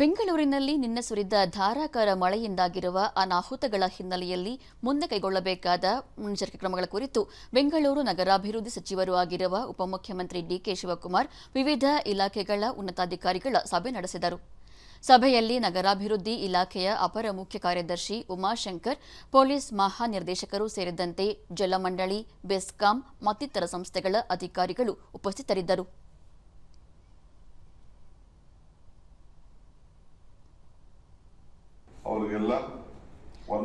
ಬೆಂಗಳೂರಿನಲ್ಲಿ ನಿನ್ನೆ ಸುರಿದ ಧಾರಾಕಾರ ಮಳೆಯಿಂದಾಗಿರುವ ಅನಾಹುತಗಳ ಹಿನ್ನೆಲೆಯಲ್ಲಿ ಮುಂದೆ ಕೈಗೊಳ್ಳಬೇಕಾದ ಮುನ್ನೆಚ್ಚರಿಕೆ ಕ್ರಮಗಳ ಕುರಿತು ಬೆಂಗಳೂರು ನಗರಾಭಿವೃದ್ಧಿ ಸಚಿವರೂ ಆಗಿರುವ ಉಪಮುಖ್ಯಮಂತ್ರಿ ಡಿಕೆ ಶಿವಕುಮಾರ್ ವಿವಿಧ ಇಲಾಖೆಗಳ ಉನ್ನತಾಧಿಕಾರಿಗಳ ಸಭೆ ನಡೆಸಿದರು. ಸಭೆಯಲ್ಲಿ ನಗರಾಭಿವೃದ್ಧಿ ಇಲಾಖೆಯ ಅಪರ ಮುಖ್ಯ ಕಾರ್ಯದರ್ಶಿ ಉಮಾಶಂಕರ್, ಪೊಲೀಸ್ ಮಹಾನಿರ್ದೇಶಕರು ಸೇರಿದಂತೆ ಜಲಮಂಡಳಿ, ಬೆಸ್ಕಾಂ ಮತ್ತಿತರ ಸಂಸ್ಥೆಗಳ ಅಧಿಕಾರಿಗಳು ಉಪಸ್ಥಿತರಿದ್ದರು.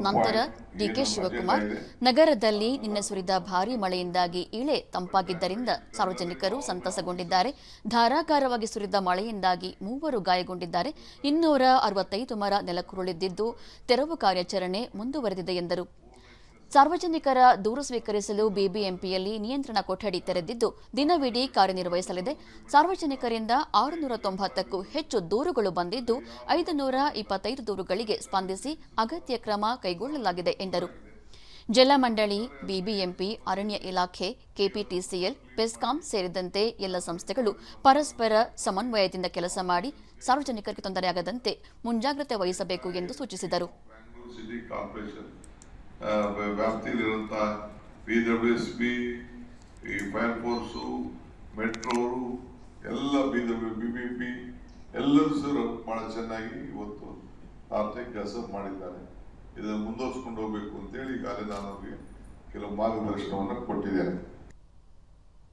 ನಂತರ ಡಿಕೆ ಶಿವಕುಮಾರ್ ನಗರದಲ್ಲಿ ನಿನ್ನೆ ಸುರಿದ ಭಾರೀ ಮಳೆಯಿಂದಾಗಿ ಇಳೆ ತಂಪಾಗಿದ್ದರಿಂದ ಸಾರ್ವಜನಿಕರು ಸಂತಸಗೊಂಡಿದ್ದಾರೆ. ಧಾರಾಕಾರವಾಗಿ ಸುರಿದ ಮಳೆಯಿಂದಾಗಿ ಮೂವರು ಗಾಯಗೊಂಡಿದ್ದಾರೆ. ಇನ್ನೂರ ಅರವತ್ತೈದು ಮರ ನೆಲಕ್ಕುರುಳಿದ್ದು ತೆರವು ಕಾರ್ಯಾಚರಣೆ ಮುಂದುವರೆದಿದೆ ಎಂದರು. ಸಾರ್ವಜನಿಕರ ದೂರು ಸ್ವೀಕರಿಸಲು ಬಿಬಿಎಂಪಿಯಲ್ಲಿ ನಿಯಂತ್ರಣ ಕೊಠಡಿ ತೆರೆದಿದ್ದು, ದಿನವಿಡೀ ಕಾರ್ಯನಿರ್ವಹಿಸಲಿದೆ. ಸಾರ್ವಜನಿಕರಿಂದ ಆರುನೂರ ತೊಂಬತ್ತಕ್ಕೂ ಹೆಚ್ಚು ದೂರುಗಳು ಬಂದಿದ್ದು ಐದು ನೂರ ಇಪ್ಪತ್ತೈದು ದೂರುಗಳಿಗೆ ಸ್ಪಂದಿಸಿ ಅಗತ್ಯ ಕ್ರಮ ಕೈಗೊಳ್ಳಲಾಗಿದೆ ಎಂದರು. ಜಲಮಂಡಳಿ ಬಿಬಿಎಂಪಿ, ಅರಣ್ಯ ಇಲಾಖೆ, ಕೆಪಿಟಿಸಿಎಲ್, ಪೆಸ್ಕಾಂ ಸೇರಿದಂತೆ ಎಲ್ಲ ಸಂಸ್ಥೆಗಳು ಪರಸ್ಪರ ಸಮನ್ವಯದಿಂದ ಕೆಲಸ ಮಾಡಿ ಸಾರ್ವಜನಿಕರಿಗೆ ತೊಂದರೆಯಾಗದಂತೆ ಮುಂಜಾಗ್ರತೆ ವಹಿಸಬೇಕು ಎಂದು ಸೂಚಿಸಿದರು. ಬ್ಯಾಂಗ್ಳೂರ್ ಸಿಟಿ ಕಾರ್ಪೊರೇಷನ್ ಆ, ವ್ಯ- ವ್ಯಾಪ್ತಿಯಲ್ಲಿರುವಂತ ಪಿ ಡಬ್ಲ್ಯೂ ಎಸ್ ಬಿ ಈ ಫೈರ್ ಫೋರ್ಸು ಮೆಟ್ರೋರು ಎಲ್ಲ B W B B P ಎಲ್ಲರೂ ಸಹ ಭಾಳ ಚೆನ್ನಾಗಿ ಇವತ್ತು ರಾತ್ರಿ ಕೆಲಸ ಮಾಡಿದ್ದಾರೆ. ಇದನ್ನು ಮುಂದುವರಿಸ್ಕೊಂಡು ಹೋಗ್ಬೇಕು ಅಂತೇಳಿ ಈಗಾಗಲೇ ನಾನು ಅವರಿಗೆ ಕೆಲವು ಮಾರ್ಗದರ್ಶನವನ್ನು ಕೊಟ್ಟಿದ್ದೇನೆ.